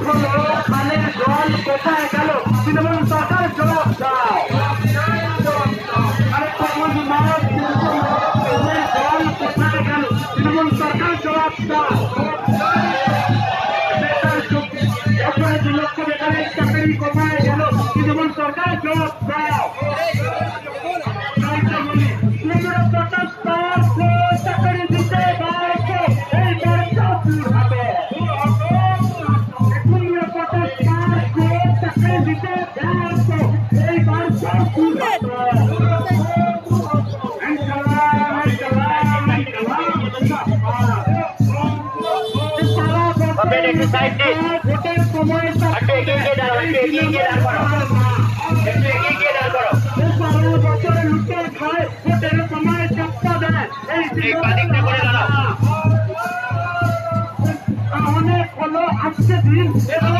হলো খালের জল কোথায় গেল তৃণমূল সরকার জবাব দাও তৃণমূল সরকার জবাব দাও করো। সারা বছর সময়। অনেক হলো আজকে দিন এবং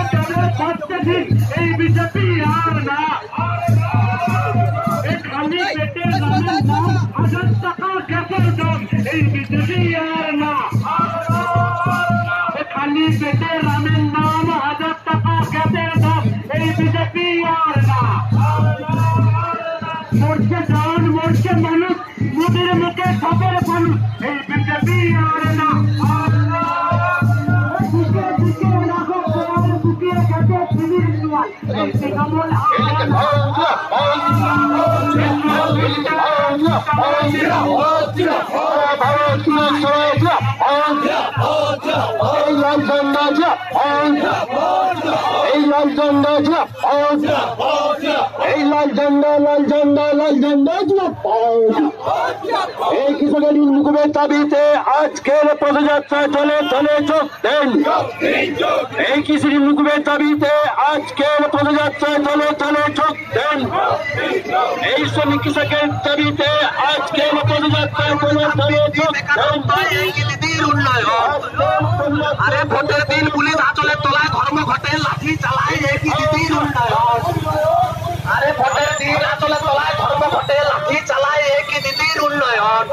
পাঁচটা দিন এই বিজেপি আর না sabere panu el bikabi arena Bukia bukia nako sabere bukia kate pidir tuan el bikamol arena Otira otira otira otira otira ঝান্ডা যা এই লাল ঝান্ডা যা এই লাল ঝান্ডা লাল ঝান্ডা লাল ঝান্ডা যা এই কৃষকের মুকুবের দাবিতে আজকের পদযাত্রা চলে চলে চোখ দেন এই কৃষির মুকুবের দাবিতে আজকের পদযাত্রা চলে চলে, চোখ দেন। এই শ্রমিক কৃষকের দাবিতে আজকের পদযাত্রা চলে চলে চোখ দেন। আরে ভোটের দিন পুলিশ আচলের তলায় ধর্ম ঘটে, লাঠি চালায় কি দিদির উন্নয়ন? আরে ভোটের দিন আচলের তলায় ধর্ম ঘটে, লাঠি চালায় কি দিদির উন্নয়ন?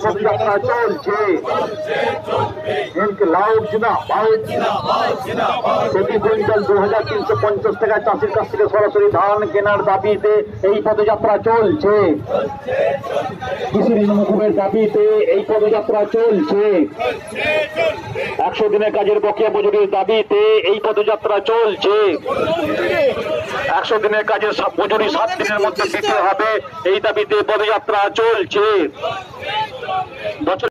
পদযাত্রা চলছে তিনশো পঞ্চাশ চাষির কাছ থেকে সরাসরি ধান কেনার দাবিতে এই পদযাত্রা চলছে কৃষি ঋণ মুকুবের দাবিতে এই পদযাত্রা চলছে একশো দিনের কাজের বকেয়া মজুরির দাবিতে এই পদযাত্রা চলছে। একশো দিনের কাজের মজুরি সাত দিনের মধ্যে দিতে হবে। এই দাবিতে পদযাত্রা চলছে।